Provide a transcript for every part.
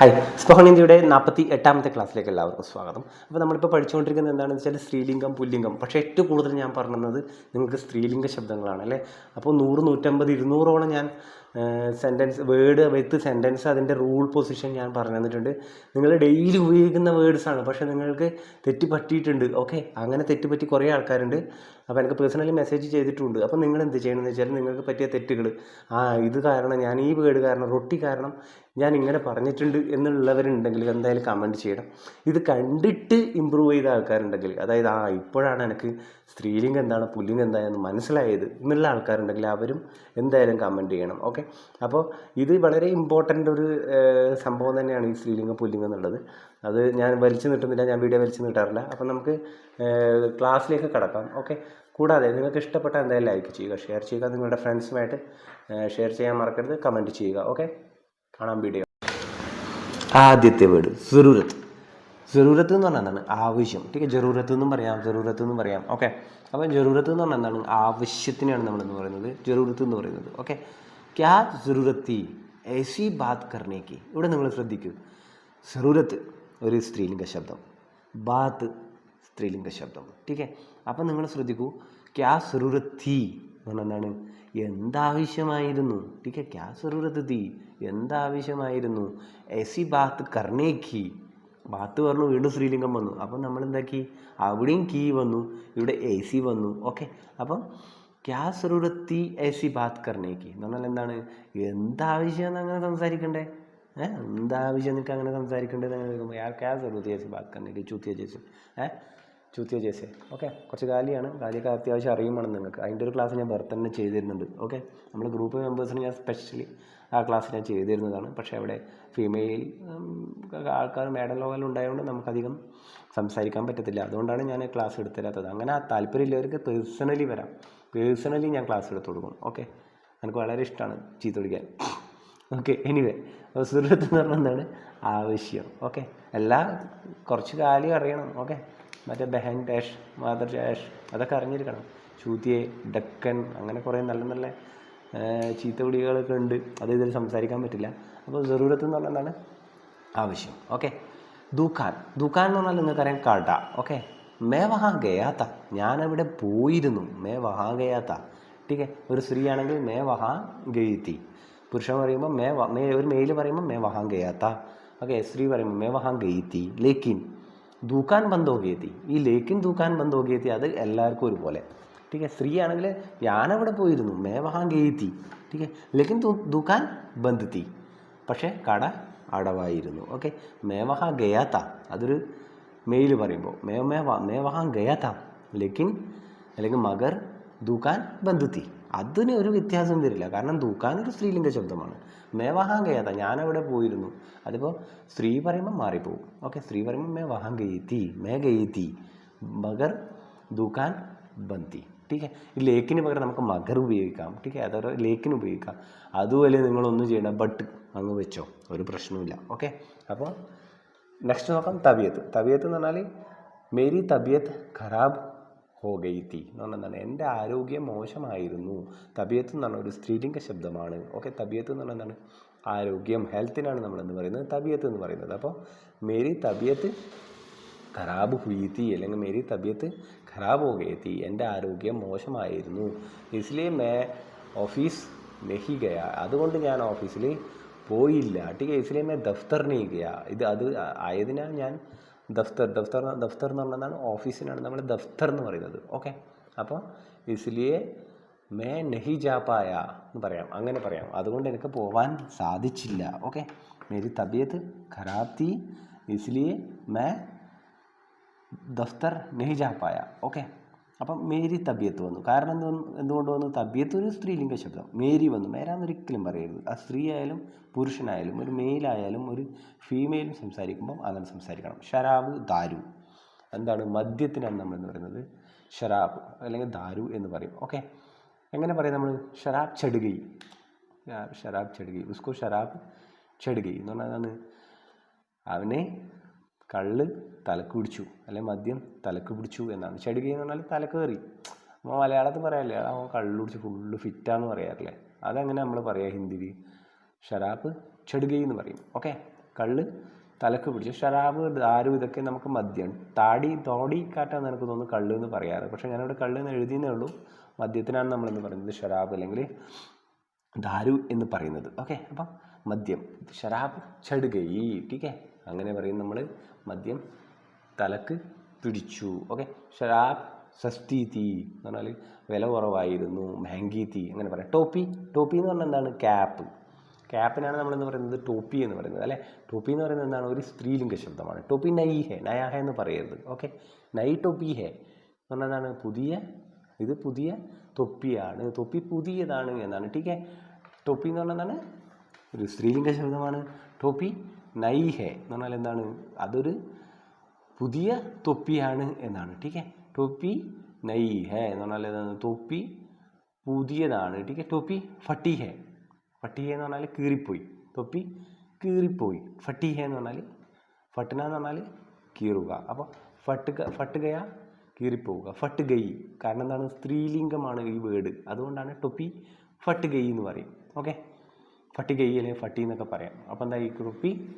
Hi സ്പോഹൺ ഇന്ത്യയുടെ നാൽപ്പത്തി എട്ടാമത്തെ ക്ലാസ്സിലേക്ക് എല്ലാവർക്കും സ്വാഗതം. അപ്പോൾ നമ്മളിപ്പോൾ പഠിച്ചുകൊണ്ടിരിക്കുന്നത് എന്താണെന്ന് വെച്ചാൽ സ്ത്രീലിംഗം പുല്ലിംഗം. പക്ഷേ ഏറ്റവും കൂടുതൽ ഞാൻ പറഞ്ഞത് നിങ്ങൾക്ക് സ്ത്രീലിംഗ ശബ്ദങ്ങളാണ് അല്ലേ? അപ്പോൾ നൂറ് നൂറ്റമ്പത് ഇരുന്നൂറോളം ഞാൻ സെന്റൻസ് വേർഡ് വിത്ത് സെന്റൻസ് അതിന്റെ റൂൾ പൊസിഷൻ ഞാൻ പറഞ്ഞു തന്നിട്ടുണ്ട്. നിങ്ങൾ ഡെയിലി ഉപയോഗിക്കുന്ന വേർഡ്സാണ് പക്ഷേ നിങ്ങൾക്ക് തെറ്റ് പറ്റിയിട്ടുണ്ട് ഓക്കെ അങ്ങനെ തെറ്റ് പറ്റി കുറേ ആൾക്കാരുണ്ട്. അപ്പോൾ എനിക്ക് പേഴ്സണലി മെസ്സേജ് ചെയ്തിട്ടുണ്ട്. അപ്പോൾ നിങ്ങൾ എന്ത് ചെയ്യണമെന്ന് വെച്ചാൽ നിങ്ങൾക്ക് പറ്റിയ തെറ്റുകൾ ആ ഇത് കാരണം ഞാൻ ഈ വേർഡ് കാരണം റൊട്ടി കാരണം ഞാൻ ഇങ്ങനെ പറഞ്ഞിട്ടുണ്ട് എന്നുള്ളവരുണ്ടെങ്കിൽ എന്തായാലും കമന്റ് ചെയ്യണം. ഇത് കണ്ടിട്ട് ഇമ്പ്രൂവ് ചെയ്ത ആൾക്കാരുണ്ടെങ്കിൽ അതായത് ആ ഇപ്പോഴാണ് എനിക്ക് സ്ത്രീലിംഗം എന്താണ് പുല്ലിംഗം എന്താണെന്ന് മനസ്സിലായത് എന്നുള്ള ആൾക്കാരുണ്ടെങ്കിൽ അവരും എന്തായാലും കമന്റ് ചെയ്യണം. ഓക്കെ അപ്പോൾ ഇത് വളരെ ഇമ്പോർട്ടന്റ് ഒരു സംഭവം തന്നെയാണ് ഈ സ്ത്രീലിംഗം പുല്ലിംഗം എന്നുള്ളത്. അത് ഞാൻ വലിച്ചു നീട്ടുന്നില്ല ഞാൻ വീഡിയോ വലിച്ചു നീട്ടാറില്ല. അപ്പോൾ നമുക്ക് ക്ലാസ്സിലേക്ക് കടക്കാം. ഓക്കെ കൂടാതെ നിങ്ങൾക്ക് ഇഷ്ടപ്പെട്ട എന്തായാലും ലൈക്ക് ചെയ്യുക ഷെയർ ചെയ്യുക നിങ്ങളുടെ ഫ്രണ്ട്സുമായിട്ട് ഷെയർ ചെയ്യാൻ മറക്കരുത് കമന്റ് ചെയ്യുക ഓക്കെ കാണാം വീഡിയോ ആദ്യത്തെ വീട് സുരൂരത്ത് ജറൂരത്ത് എന്ന് പറഞ്ഞാൽ എന്താണ്? ആവശ്യം. ഓക്കെ ജറൂരത്ത് എന്നും പറയാം ജറൂരത്ത് എന്നും പറയാം ഓക്കെ അപ്പോൾ ജറൂരത്ത് എന്ന് പറഞ്ഞാൽ എന്താണ്? ആവശ്യത്തിനാണ് നമ്മളെന്ന് പറയുന്നത്? ജറൂരത്ത് എന്ന് പറയുന്നത് ഓക്കെ ക്യാ ജറൂരത്തി? ഏസി ബാത് കർണേക്ക്. ഇവിടെ നിങ്ങൾ ശ്രദ്ധിക്കൂ. ജറൂരത്ത് ഒരു സ്ത്രീലിംഗ ശബ്ദം. ബാത്ത് സ്ത്രീലിംഗ ശബ്ദം. ടീക്കെ അപ്പം നിങ്ങൾ ശ്രദ്ധിക്കൂ. ക്യാ സെറുറത്ത് എന്ന് പറഞ്ഞാൽ എന്താണ് എന്താവശ്യമായിരുന്നു? ടീക്കെ ക്യാ സെറുറത്ത് തീ എന്താവശ്യമായിരുന്നു? എസി ബാത്ത് കർണേക്കി ബാത്ത് പറഞ്ഞു വീണ്ടും സ്ത്രീലിംഗം വന്നു. അപ്പം നമ്മൾ എന്താക്കി അവിടെയും കീ വന്നു. ഇവിടെ എ സി വന്നു. ഓക്കെ. അപ്പം ക്യാ സുറുത്തി എ സി ബാത്ത് കർണേക്ക് എന്ന് പറഞ്ഞാൽ എന്താണ്? എന്താവശ്യമാണ് അങ്ങനെ സംസാരിക്കണ്ടേ? ഏഹ് എന്താവശ്യം നിങ്ങൾക്ക് അങ്ങനെ സംസാരിക്കേണ്ടത് അങ്ങനെ കേൾക്കുമ്പോൾ ക്യാ സുറുത്തി എ സി ബാത്ത് കർണേക്ക് ചൂത്തിയ ചേച്ചി ഏഹ് ചൂത്തിയ ജേസെ ഓക്കെ? കുറച്ച് കാലിയാണ് കാലിയൊക്കെ അത്യാവശ്യം അറിയുമാണ് നിങ്ങൾക്ക്. അതിന്റെ ഒരു ക്ലാസ് ഞാൻ വേറെ തന്നെ ചെയ്തിരുന്നുണ്ട്. ഓക്കെ? നമ്മൾ ഗ്രൂപ്പ് മെമ്പേഴ്സിന് ഞാൻ സ്പെഷ്യലി ആ ക്ലാസ് ഞാൻ ചെയ്തിരുന്നതാണ്. പക്ഷേ അവിടെ ഫീമെയിൽ ആൾക്കാർ മേഡം ലോകൽ ഉണ്ടായതുകൊണ്ട് നമുക്കധികം സംസാരിക്കാൻ പറ്റത്തില്ല. അതുകൊണ്ടാണ് ഞാൻ ക്ലാസ് എടുത്തരാത്തത് അങ്ങനെ ആ താല്പര്യമുള്ളവർക്ക് പേഴ്സണലി വരാം. പേഴ്സണലി ഞാൻ ക്ലാസ് എടുത്ത് കൊടുക്കും. ഓക്കെ? എനിക്ക് വളരെ ഇഷ്ടമാണ് ചീത്ത പിടിക്കാൻ ഓക്കെ? എനിവേ സുഹൃത്ത് എന്ന് പറഞ്ഞാൽ എന്താണ്? ആവശ്യം. ഓക്കെ? എല്ലാ കുറച്ച് കാര്യം അറിയണം. ഓക്കെ? മറ്റേ ബെഹൻ ഡാഷ് മാതർ ഡാഷ് അതൊക്കെ അറിഞ്ഞിരിക്കണം. ചൂതിയെ ഡക്കൻ അങ്ങനെ കുറേ നല്ല നല്ല ചീത്ത വിളികളൊക്കെ ഉണ്ട്. അത് ഇതിൽ സംസാരിക്കാൻ പറ്റില്ല. അപ്പോൾ ജറൂരത്ത് എന്ന് പറഞ്ഞാൽ എന്താണ്? ആവശ്യം. ഓക്കെ. ദുഖാൻ. ദുഖാൻ എന്ന് പറഞ്ഞാൽ നിങ്ങൾക്കറിയാം കട. ഓക്കെ. മേ വഹാ ഗയാത്ത ഞാനവിടെ പോയിരുന്നു. മേ വഹാ ഗയാത്ത ടീക്കെ ഒരു സ്ത്രീ ആണെങ്കിൽ മേ വഹാ ഗയിത്തി പുരുഷൻ പറയുമ്പോൾ മേ മേ ഒരു മെയിൽ പറയുമ്പോൾ മേ വഹാ ഗയാത്ത ഓക്കെ. സ്ത്രീ പറയുമ്പോൾ മേ വഹാ ഗയിത്തി ലേക്കിൻ. ദൂക്കാൻ ബന്ദ് ഹോകിയെത്തി ഈ ലേക്കിൻ ദൂക്കാൻ ബന്ദ് ഹോകിയെത്തി അത് എല്ലാവർക്കും ഒരുപോലെ ठीक है സ്ത്രീ ആണെങ്കിൽ ഞാനവിടെ പോയിരുന്നു മേ വഹാ ഗയിത്തി ठीक है ലേക്കിൻ ദുക്കാൻ ബന്ദ് തീ പക്ഷേ കട അടവായിരുന്നു ഓക്കെ മേ വഹാ ഗയാത്ത അതൊരു മെയിൽ പറയുമ്പോൾ മേ മേ വ- മേ വഹാ ഗയാത്ത ലേക്കിൻ അല്ലെങ്കിൽ മഗർ ദുക്കാൻ ബന്ദ് തീ അതിന് ഒരു വ്യത്യാസം വരില്ല. കാരണം ദുഃഖാൻ ഒരു സ്ത്രീലിംഗ ശബ്ദമാണ്. മേവഹാം കയ്യാത്ത ഞാനവിടെ പോയിരുന്നു. അതിപ്പോൾ സ്ത്രീ പറയുമ്പോൾ മാറിപ്പോകും ഓക്കെ സ്ത്രീ പറയുമ്പോൾ മേ വഹാം ഗയിത്തി മേ ഗയിത്തി മകർ ദൂക്കാൻ ബന്തി. ടീക്കെ ഈ ലേക്കിന് പകരം നമുക്ക് മഗർ ഉപയോഗിക്കാം. ടീക്ക് അതൊരു ലേക്കിന് ഉപയോഗിക്കാം. അതുപോലെ നിങ്ങളൊന്നും ചെയ്യണ്ട. ബട്ട് അങ്ങ് വെച്ചോ. ഒരു പ്രശ്നമില്ല ഓക്കെ? അപ്പോൾ നെക്സ്റ്റ് നോക്കാം. തബിയത്ത്. തബിയത്ത് എന്ന് പറഞ്ഞാൽ മേരി തബിയത്ത് ഖരാബ് ഹോ ഗൈത്തി എന്ന് പറഞ്ഞാൽ എന്താണ്? എന്റെ ആരോഗ്യം മോശമായിരുന്നു. തബിയത്ത് എന്ന് പറഞ്ഞാൽ ഒരു സ്ത്രീലിംഗ ശബ്ദമാണ്. ഓക്കെ തബിയത്ത് എന്ന് പറഞ്ഞാൽ എന്താണ്? ആരോഗ്യം ഹെൽത്തിനാണ് നമ്മളെന്ന് പറയുന്നത്. തബിയത്ത് എന്ന് പറയുന്നത്. അപ്പോൾ മേരി തബിയത്ത് ഖരാബ് ഹുയിത്തി അല്ലെങ്കിൽ മേരി തബിയത്ത് ഖരാബ് ഹോ ഗയത്തി എന്റെ ആരോഗ്യം മോശമായിരുന്നു. ഇസ്ലേ മേ ഓഫീസ് നെഹി ഗയ. അതുകൊണ്ട് ഞാൻ ഓഫീസിൽ പോയില്ല. ടിക ഇസ്ലേ മേ ദഫ്തർ നീ ഗയ. ഇത് അത് ആയതിനാൽ ഞാൻ ദഫ്തർ ദഫ്തർ ദഫ്തർ എന്ന് പറഞ്ഞതാണ് ഓഫീസിനാണ് നമ്മൾ ദഫ്തർ എന്ന് പറയുന്നത്. ഓക്കെ അപ്പോൾ ഇസ്ലിയെ മേ നഹി ജാപ്പായ പായ എന്ന് പറയാം. അങ്ങനെ പറയാം. അതുകൊണ്ട് എനിക്ക് പോവാൻ സാധിച്ചില്ല. ഓക്കെ മേരി തബിയത്ത് ഖരാബ് തീ ഇസ്ലിയെ മേ ദഫ്തർ നെഹി ജാപ്പായ പായ ഓക്കെ അപ്പം മേരി തബിയത്ത് വന്നു. കാരണം എന്ത് എന്തുകൊണ്ട് വന്നു? തബിയത്ത് ഒരു സ്ത്രീലിംഗ ശബ്ദം. മേരി വന്നു. മേരാന്ന് ഒരിക്കലും പറയരുത്. ആ സ്ത്രീ ആയാലും പുരുഷനായാലും ഒരു മെയിലായാലും ഒരു ഫീമെയിലും സംസാരിക്കുമ്പം അങ്ങനെ സംസാരിക്കണം. ഷരാബ് ദാരു. എന്താണ്? മദ്യത്തിനാണ് നമ്മൾ എന്ന് പറയുന്നത്. ഷരാബ് അല്ലെങ്കിൽ ദാരു എന്ന് പറയും. ഓക്കെ. എങ്ങനെ പറയും നമ്മൾ ഷരാബ് ചെടുകൈ ഷരാബ് ചെടുകൈ ഉസ്കോ ഷരാബ് ചെടുകൈ എന്ന് പറഞ്ഞാൽ അവനെ കള്ള് തലക്ക് പിടിച്ചു അല്ലെ മദ്യം തലക്ക് പിടിച്ചു എന്നാണ്. ചെടുകി എന്ന് പറഞ്ഞാൽ തലക്ക് കയറി. നമ്മൾ മലയാളത്തിൽ പറയാറില്ലേ എടാ അവൻ കള്ള് കുടിച്ച് ഫുള്ള് ഫിറ്റാന്ന് പറയാറില്ലേ? അതെങ്ങനെ നമ്മൾ പറയാം ഹിന്ദിയിൽ. ഷരാബ് ചെടുകൈ എന്ന് പറയും. ഓക്കെ കള്ള് തലക്ക് പിടിച്ചു. ഷരാബ് ദാരു ഇതൊക്കെ നമുക്ക് മദ്യം താടി തോടി കാറ്റാന്ന് എനിക്ക് തോന്നുന്നു കള്ള് എന്ന് പറയാറ്. പക്ഷേ ഞാനിവിടെ കള്ള് എന്ന് എഴുതിയെന്നേ ഉള്ളൂ. മദ്യത്തിനാണ് നമ്മളെന്ന് പറയുന്നത് ഷരാബ് അല്ലെങ്കിൽ ദാരു എന്ന് പറയുന്നത്. ഓക്കെ അപ്പം മദ്യം. ഷറാബ് ചടുകയി ടീക്കെ അങ്ങനെ പറയും നമ്മൾ മദ്യം തലക്ക് പിടിച്ചു. ഓക്കെ? ഷറാബ് സസ്തി തീ എന്ന് പറഞ്ഞാൽ വില കുറവായിരുന്നു. മാങ്കി തീ അങ്ങനെ പറയാം. ടോപ്പി. ടോപ്പി എന്ന് പറഞ്ഞാൽ എന്താണ്? ക്യാപ്പ്. ക്യാപ്പിനാണ് നമ്മളെന്ന് പറയുന്നത് ടോപ്പി എന്ന് പറയുന്നത് അല്ലേ? ടോപ്പി എന്ന് പറയുന്നത് എന്താണ്? ഒരു സ്ത്രീലിംഗ ശബ്ദമാണ്. ടോപ്പി നൈ ഹെ. ഹെ എന്ന് പറയരുത്. ഓക്കെ? നൈ ടോപ്പി ഹെ. എന്ന് പറഞ്ഞാൽ എന്താണ്? പുതിയ ഇത് പുതിയ തൊപ്പിയാണ്. തൊപ്പി പുതിയതാണ് എന്നാണ്. ടീക്കെ ടോപ്പി എന്ന് പറഞ്ഞാൽ എന്താണ്? ഒരു സ്ത്രീലിംഗ ശബ്ദമാണ്. ടോപ്പി നൈ ഹെ എന്ന് പറഞ്ഞാൽ എന്താണ്? അതൊരു പുതിയ തൊപ്പിയാണ് എന്നാണ്. ടീക്കെ ടോപ്പി നൈ ഹെ എന്ന് പറഞ്ഞാൽ എന്താണ്? തൊപ്പി പുതിയതാണ്. ടീക്കെ ടോപ്പി ഫട്ടി ഹെ. ഫട്ടി ഹെ എന്ന് പറഞ്ഞാൽ കീറിപ്പോയി. തൊപ്പി കീറിപ്പോയി. ഫട്ടി ഹെ എന്ന് പറഞ്ഞാൽ ഫട്ടിന എന്ന് പറഞ്ഞാൽ കീറുക. അപ്പോൾ ഫട്ടുക ഫട്ടുകയ കീറിപ്പോവുക. ഫട്ട് ഗൈ കാരണം എന്താണ്? സ്ത്രീലിംഗമാണ് ഈ വേർഡ്. അതുകൊണ്ടാണ് ടൊപ്പി ഫട്ട് ഗൈ എന്ന് പറയും. ഓക്കെ? ഫട്ടി ഗൈ അല്ലെങ്കിൽ ഫട്ടി എന്നൊക്കെ പറയാം. അപ്പോൾ എന്താ ഈ ടൊപ്പി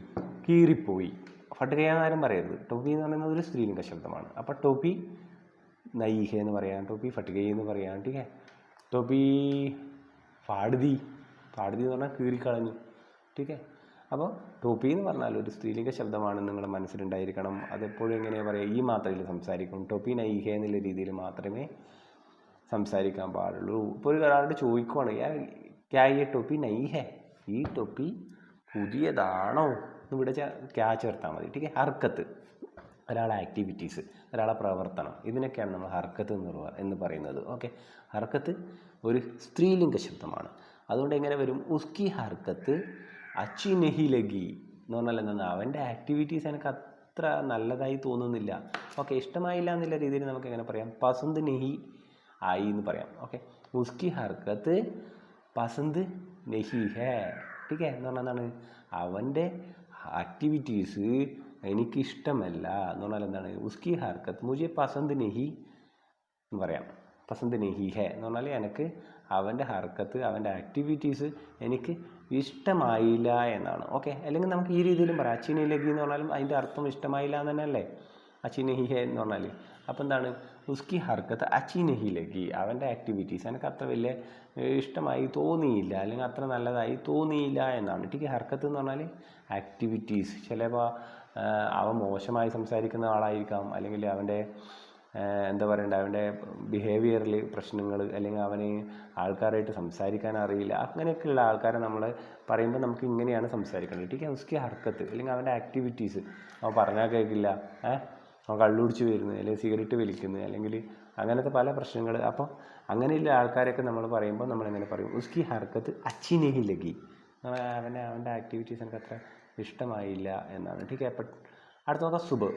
കീറിപ്പോയി. ഫട്ട് ഗൈ ആരും പറയരുത്. ടൊപ്പി എന്ന് പറയുന്നത് ഒരു സ്ത്രീലിംഗ ശബ്ദമാണ്. അപ്പോൾ ടോപ്പി നൈഹ എന്ന് പറയാം ടോപ്പി ഫട്ടികൈ എന്ന് പറയാം ടീക്കേ ടോപ്പി ഫാടുതി ഫാടുതി എന്ന് പറഞ്ഞാൽ കീറിക്കളഞ്ഞു ടീക്കെ അപ്പോൾ ടോപ്പി എന്ന് പറഞ്ഞാൽ ഒരു സ്ത്രീലിംഗ ശബ്ദമാണ് നിങ്ങളുടെ മനസ്സിലുണ്ടായിരിക്കണം. അതെപ്പോഴും എങ്ങനെയാണ് പറയുക ഈ മാത്രയിൽ സംസാരിക്കും. ടോപ്പി നൈഹ എന്നുള്ള രീതിയിൽ മാത്രമേ സംസാരിക്കാൻ പാടുള്ളൂ. ഇപ്പോൾ ഒരു ഒരാളോട് ചോദിക്കുവാണ് ഞാൻ ക്യാ ഈ ടോപ്പി നൈ ഹേ? ഈ ടൊപ്പി പുതിയതാണോ? എന്ന് ഇവിടെ ക്യാച്ച് ക്യാ ചേർത്താൽ മതി. ടീക്കെ ഹർക്കത്ത്. ഒരാളെ ആക്ടിവിറ്റീസ് ഒരാളെ പ്രവർത്തനം. ഇതിനൊക്കെയാണ് നമ്മൾ ഹർക്കത്ത് എന്ന് എന്ന് പറയുന്നത്. ഓക്കെ? ഹർക്കത്ത് ഒരു സ്ത്രീലിംഗ ശബ്ദമാണ്. അതുകൊണ്ട് എങ്ങനെ വരും? ഉസ്കി ഹർക്കത്ത് അച്ചി നെഹി ലഗി എന്ന് പറഞ്ഞാൽ എന്താണ് അവന്റെ ആക്ടിവിറ്റീസ് എനിക്ക് അത്ര നല്ലതായി തോന്നുന്നില്ല. ഓക്കെ ഇഷ്ടമായില്ല എന്നുള്ള രീതിയിൽ നമുക്ക് എങ്ങനെ പറയാം? പസന്ത് നെഹി ആയി എന്ന് പറയാം. ഓക്കെ? ഉസ്കി ഹർക്കത്ത് പസന്ത് നഹി ഹേ ടീക്കെ എന്ന് പറഞ്ഞാൽ എന്താണ്? അവന്റെ ആക്ടിവിറ്റീസ് എനിക്ക് ഇഷ്ടമല്ല എന്ന് പറഞ്ഞാൽ എന്താണ്? ഉസ്കി ഹർക്കത്ത് മുജെ പസന്ത് നെഹി എന്ന് പറയാം. പസന്ത് നെഹി ഹേ എന്ന് പറഞ്ഞാൽ എനിക്ക് അവന്റെ ഹർക്കത്ത് അവന്റെ ആക്ടിവിറ്റീസ് എനിക്ക് ഇഷ്ടമായില്ല എന്നാണ്. ഓക്കെ അല്ലെങ്കിൽ നമുക്ക് ഈ രീതിയിലും പറയാം. അച്ഛനിലേക്ക് എന്ന് പറഞ്ഞാലും അതിന്റെ അർത്ഥം ഇഷ്ടമായില്ല എന്ന് തന്നെയല്ലേ? അച്ചി നെഹി ഹേ എന്ന് പറഞ്ഞാൽ അപ്പോൾ എന്താണ്? ഉസ്കി ഹർക്കത്ത് അച്ചി നെഹി ലഗി അവന്റെ ആക്ടിവിറ്റീസ് എനിക്ക് അത്ര വലിയ ഇഷ്ടമായി തോന്നിയില്ല അല്ലെങ്കിൽ അത്ര നല്ലതായി തോന്നിയില്ല എന്നാണ്. ടിക്ക് ഹർക്കത്ത് എന്ന് പറഞ്ഞാൽ ആക്ടിവിറ്റീസ് ചിലപ്പോൾ അവൻ മോശമായി സംസാരിക്കുന്ന ആളായിരിക്കാം അല്ലെങ്കിൽ അവന്റെ എന്താ പറയണ്ട അവന്റെ ബിഹേവിയറിൽ പ്രശ്നങ്ങൾ അല്ലെങ്കിൽ അവന് ആൾക്കാരായിട്ട് സംസാരിക്കാൻ അറിയില്ല അങ്ങനെയൊക്കെയുള്ള ആൾക്കാരെ നമ്മൾ പറയുമ്പോൾ നമുക്ക് ഇങ്ങനെയാണ് സംസാരിക്കേണ്ടത്. ടീക്ക് ഉസ്കി ഹർക്കത്ത് അല്ലെങ്കിൽ അവന്റെ ആക്ടിവിറ്റീസ് അവൻ പറഞ്ഞാൽ കേൾക്കില്ല ഏഹ് അവൻ കള്ളുടിച്ച് വരുന്നത് അല്ലെങ്കിൽ സിഗരറ്റ് വലിക്കുന്നത് അല്ലെങ്കിൽ അങ്ങനത്തെ പല പ്രശ്നങ്ങൾ അപ്പോൾ അങ്ങനെയുള്ള ആൾക്കാരൊക്കെ നമ്മൾ പറയുമ്പോൾ നമ്മൾ എങ്ങനെ പറയും ഉസ്കി ഹർക്കത്ത് അച്ചി ലഗി. അവന്റെ അവന്റെ ആക്ടിവിറ്റീസ് എനിക്ക് അത്ര ഇഷ്ടമായില്ല എന്നാണ്. ടീക്ക് അപ്പം അടുത്ത നോക്കാം സുബ്.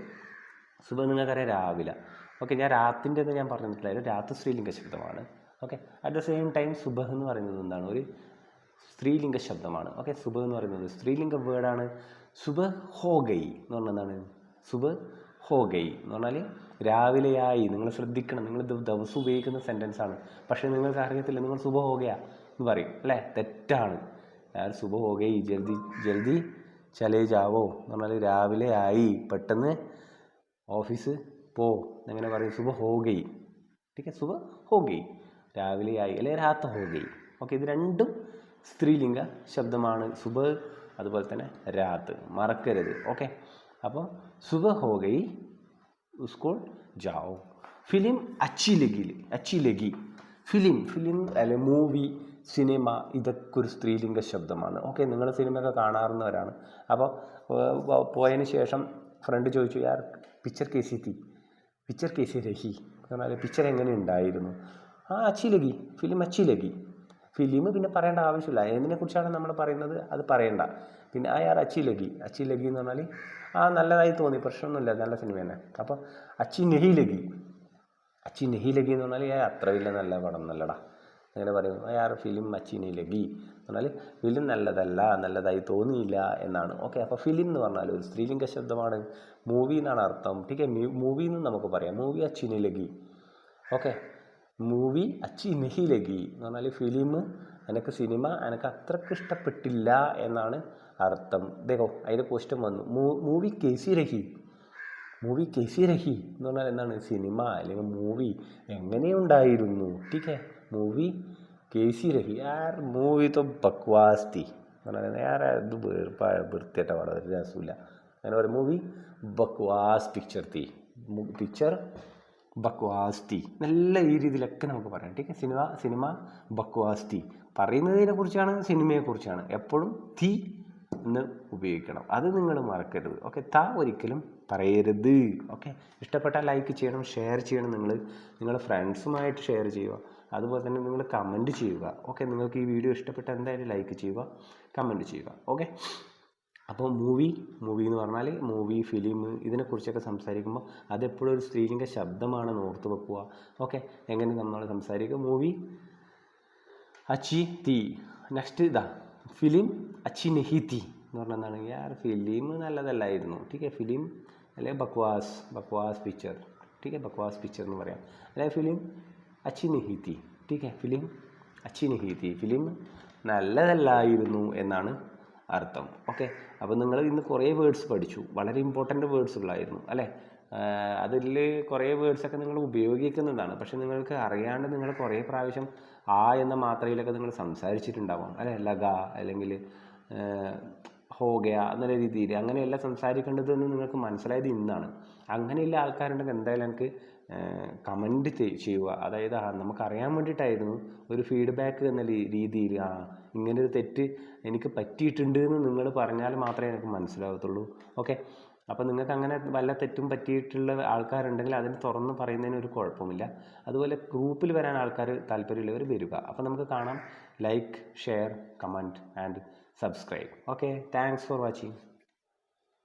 സുബ് നിങ്ങൾക്കറിയാം രാവിലെ. ഓക്കെ ഞാൻ രാത്തിന്റെ എന്ന് ഞാൻ പറഞ്ഞിട്ടില്ലായിരുന്നു രാത്രി സ്ത്രീലിംഗ ശബ്ദമാണ്. Okay at the same time സുബഹ് എന്ന് പറയുന്നത് എന്താണ്? ഒരു സ്ത്രീലിംഗ ശബ്ദമാണ്. ഓക്കെ സുബ എന്ന് പറയുന്നത് സ്ത്രീലിംഗ വേർഡാണ്. സുബ ഹോഗൈ എന്ന് പറഞ്ഞെന്താണ് എന്താണ്? ഹോഗൈ എന്ന് പറഞ്ഞാൽ രാവിലെയായി നിങ്ങൾ ശ്രദ്ധിക്കണം നിങ്ങൾ ദിവസം ഉപയോഗിക്കുന്ന സെന്റൻസ് ആണ്. പക്ഷേ നിങ്ങൾക്ക് അറിയത്തില്ല നിങ്ങൾ സുബ ഹോഗയാ എന്ന് പറയും അല്ലേ? തെറ്റാണ്. ഞാൻ സുബ ഹോഗൈ ജൽദി ജൽദി ചലേ ജാവോ എന്ന് പറഞ്ഞാൽ രാവിലെ ആയി പെട്ടെന്ന് ഓഫീസ് പോ എങ്ങനെ പറയും സുബ ഹോഗൈ. ടീക്ക് സുബ ഹോഗൈ. രാവിലെ ആയി അല്ലെ രാത്ത ഹോഗൈ. ഓക്കെ ഇത് രണ്ടും സ്ത്രീലിംഗ ശബ്ദമാണ് സുബ അതുപോലെ തന്നെ രാത്ത് മറക്കരുത് ഓക്കെ? അപ്പോൾ सुबह हो गई उसको जाओ ഫിലിം അച്ചി ലഗി അച്ചി ലഗി. ഫിലിം ഫിലിം അല്ലെ മൂവി സിനിമ ഇതൊക്കെ ഒരു സ്ത്രീലിംഗ ശബ്ദമാണ്. ഓക്കെ നിങ്ങൾ സിനിമയൊക്കെ കാണാറുന്നവരാണ്. അപ്പോൾ പോയതിന് ശേഷം ഫ്രണ്ട് ചോദിച്ചു യാർ പിക്ചർ കേസി തീ? പിക്ചർ കേസി രഹി? പറഞ്ഞാൽ പിക്ചർ എങ്ങനെ ഉണ്ടായിരുന്നു? ആ അച്ചി ലഗി ഫിലിം അച്ചി ലഗി. ഫിലിം പിന്നെ പറയേണ്ട ആവശ്യമില്ല. എന്തിനെക്കുറിച്ചാണ് നമ്മൾ പറയുന്നത്? അത് പറയണ്ട. പിന്നെ ആ യാർ അച്ചി ലഗി അച്ചി ലഗി എന്ന് പറഞ്ഞാൽ ആ നല്ലതായി തോന്നി. പ്രശ്നമൊന്നുമില്ല. നല്ല സിനിമ തന്നെ. അപ്പോൾ അച്ചി നെഹി ലഗി അച്ചി നെഹി ലഗി എന്ന് പറഞ്ഞാൽ ഏ അത്ര വലിയ നല്ല പടം നല്ലടാ അങ്ങനെ പറയും. അയാൾ ഫിലിം അച്ചി നെഹി ലഗി എന്ന് പറഞ്ഞാൽ ഫിലിം നല്ലതല്ല. നല്ലതായി തോന്നിയില്ല എന്നാണ്. ഓക്കെ. അപ്പോൾ ഫിലിം എന്ന് പറഞ്ഞാൽ ഒരു സ്ത്രീലിംഗ ശബ്ദമാണ്. മൂവി എന്നാണ് അർത്ഥം. ടീക്കെ മൂവി എന്ന് നമുക്ക് പറയാം. മൂവി അച്ചി നെഹി ലഗി ഓക്കെ. മൂവി അച്ചി നഹി ലഗി എന്ന് പറഞ്ഞാൽ ഫിലിം എനിക്ക് സിനിമ എനിക്ക് അത്രയ്ക്ക് ഇഷ്ടപ്പെട്ടില്ല എന്നാണ് അർത്ഥം. ദേഹോ അതിന്റെ ക്വസ്റ്റ്യൻ വന്നു. മൂവി കേസി രഹി മൂവി കേസി രഹി എന്ന് പറഞ്ഞാൽ എന്താണ്? സിനിമ അല്ലെങ്കിൽ മൂവി എങ്ങനെയുണ്ടായിരുന്നു ടീക്കേ മൂവി കേസി രഹി ആർ മൂവി തോ ബക്വാസ്തി എന്ന് പറഞ്ഞാൽ യാർ ഇത് വൃത്തിയായിട്ട് ഒരു രസമില്ല അങ്ങനെ ഒരു മൂവി ബക്വാസ് പിക്ചർ തീ പിക്ചർ ബക്വാസ് തീ നല്ല ഈ രീതിയിലൊക്കെ നമുക്ക് പറയാം. ടീക്ക് സിനിമ സിനിമ ബക്വാസ്തി. പറയുന്നതിനെ കുറിച്ചാണ് സിനിമയെക്കുറിച്ചാണ് എപ്പോഴും തീ എന്ന് ഉപയോഗിക്കണം. അത് നിങ്ങൾ മറക്കരുത്. ഓക്കെ? ത ഒരിക്കലും പറയരുത്. ഓക്കെ? ഇഷ്ടപ്പെട്ടാൽ ലൈക്ക് ചെയ്യണം ഷെയർ ചെയ്യണം നിങ്ങൾ. നിങ്ങളുടെ ഫ്രണ്ട്സുമായിട്ട് ഷെയർ ചെയ്യുക. അതുപോലെ തന്നെ നിങ്ങൾ കമന്റ് ചെയ്യുക. ഓക്കെ? നിങ്ങൾക്ക് ഈ വീഡിയോ ഇഷ്ടപ്പെട്ട എന്തായാലും ലൈക്ക് ചെയ്യുക കമന്റ് ചെയ്യുക. ഓക്കെ? അപ്പോൾ മൂവി മൂവി എന്ന് പറഞ്ഞാൽ മൂവി ഫിലിം ഇതിനെക്കുറിച്ചൊക്കെ സംസാരിക്കുമ്പോൾ അതെപ്പോഴും ഒരു സ്ത്രീലിംഗ ശബ്ദമാണെന്ന് ഓർത്ത് വെക്കുക. ഓക്കെ എങ്ങനെ നമ്മൾ സംസാരിക്കുക? മൂവി അച്ചി തീ. നെക്സ്റ്റ് ഇതാ ഫിലിം അച്ചി നെഹി തീ എന്ന് പറഞ്ഞാൽ എന്താണ് യാർ ഫിലിം നല്ലതല്ലായിരുന്നു. ടീക്കെ ഫിലിം അല്ലെ ബക്വാസ് ബക്വാസ് പിക്ചർ. ടീക്കെ ബക്വാസ് പിക്ചർ എന്ന് പറയാം. അല്ലെ ഫിലിം അച്ചി നെഹി തീ. ടീക്കെ ഫിലിം അച്ചി നെഹി തീ. ഫിലിം നല്ലതല്ലായിരുന്നു എന്നാണ് അർത്ഥം. ഓക്കെ? അപ്പോൾ നിങ്ങൾ ഇന്ന് കുറേ വേർഡ്സ് പഠിച്ചു. വളരെ ഇമ്പോർട്ടന്റ് വേർഡ്സുകളായിരുന്നു അല്ലേ? അതിൽ കുറേ വേർഡ്സൊക്കെ നിങ്ങൾ ഉപയോഗിക്കുന്നതാണ് പക്ഷേ നിങ്ങൾക്ക് അറിയാണ്ട് നിങ്ങൾ കുറേ പ്രാവശ്യം ആ എന്ന മാത്രയിലൊക്കെ നിങ്ങൾ സംസാരിച്ചിട്ടുണ്ടാവാം അല്ലെ? ലഗ അല്ലെങ്കിൽ ഹോഗയ എന്നുള്ള രീതിയിൽ. അങ്ങനെയല്ല സംസാരിക്കേണ്ടതെന്ന് നിങ്ങൾക്ക് മനസ്സിലായത് ഇന്നാണ്. അങ്ങനെയുള്ള ആൾക്കാരുണ്ടെങ്കിൽ എന്തായാലും എനിക്ക് കമന്റ് ചെയ്യുക. അതായത് ആ നമുക്കറിയാൻ വേണ്ടിയിട്ടായിരുന്നു ഒരു ഫീഡ്ബാക്ക് എന്ന രീതിയിൽ ആ ഇങ്ങനൊരു തെറ്റ് എനിക്ക് പറ്റിയിട്ടുണ്ട് എന്ന് നിങ്ങൾ പറഞ്ഞാൽ മാത്രമേ എനിക്ക് മനസ്സിലാകത്തുള്ളൂ ഓക്കെ? അപ്പോൾ നിങ്ങൾക്ക് അങ്ങനെ വല്ല തെറ്റും പറ്റിയിട്ടുള്ള ആൾക്കാരുണ്ടെങ്കിൽ അതിന് തുറന്ന് പറയുന്നതിന് ഒരു കുഴപ്പമില്ല. അതുപോലെ ഗ്രൂപ്പിൽ വരാൻ ആൾക്കാർ താല്പര്യമുള്ളവർ വരിക. അപ്പോൾ നമുക്ക് കാണാം. Like share comment and subscribe. Okay? Thanks for watching.